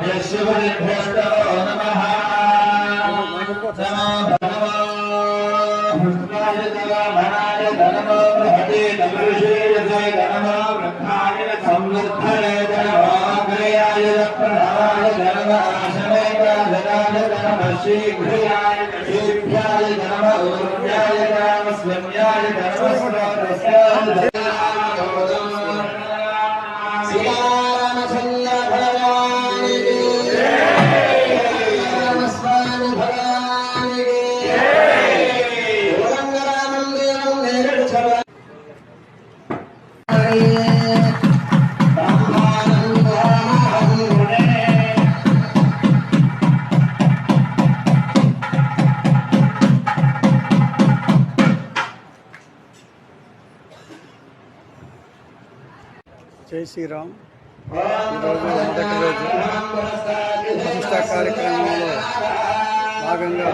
भ्यश्य भ्यश्य नमः శీఘ్రయాయ శీఘ్రాయ ధర్మ ఊర్ధ్యాయ రామ స్వమ్యాయ శ్రీరామచంద్ర భగవానికి రామస్వామి భగవానికి. జై శ్రీరామ్. ఈరోజు మొదటి రోజు ప్రతిష్టా కార్యక్రమంలో భాగంగా